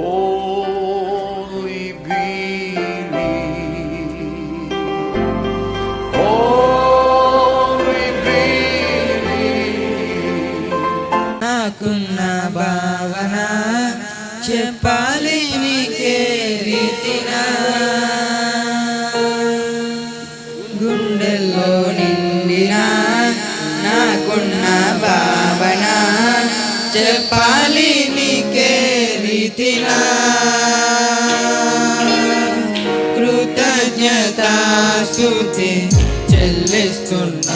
Only believe. Only believe. నాకున్న భావన చెప్పాలి నీకే రీతినా గుండెల్లో నిండిన నాకున్న భావన చెప్పాలి రీతినా కృతజ్ఞతా స్తుతి చెల్లిస్తున్నా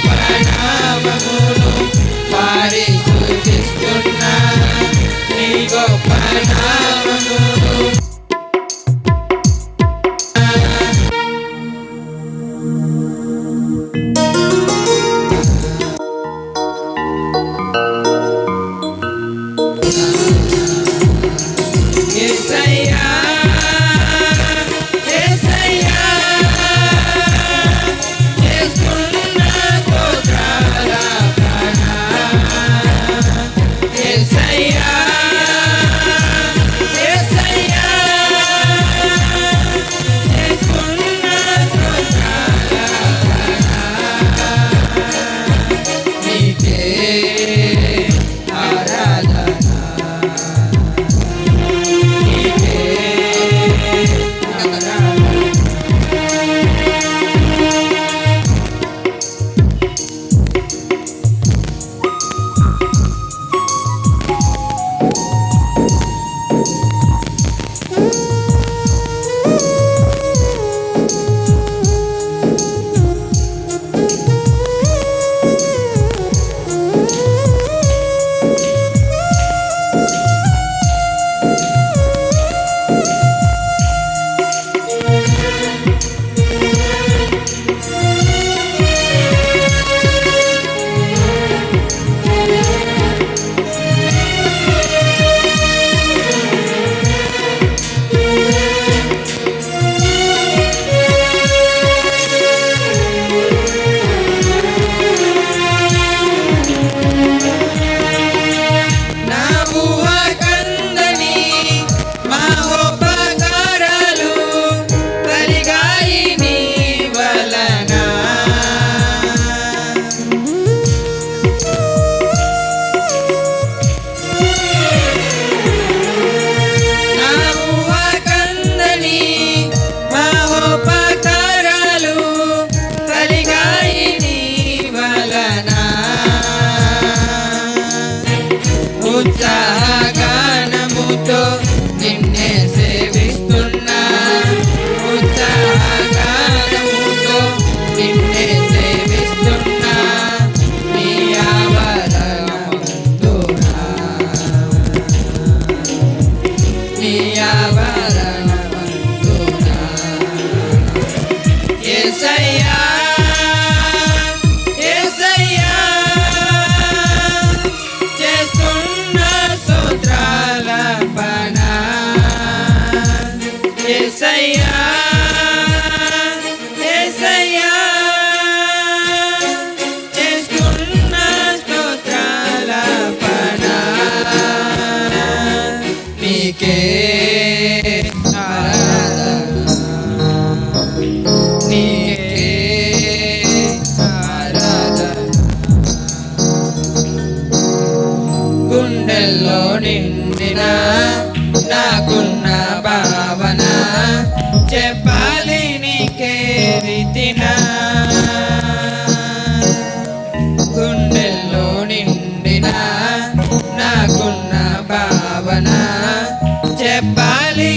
గొప్ప నామమును సూచిస్తున్నా నీ గొప్ప నిన్నే సేవిస్తున్నా ఏసయ్యా ఏసయ్యా చేస్తున్న స్తోత్రాల పడా నీకే రీతినా గుండెల్లో నిండిన నాకున్న భావన చెప్పాలి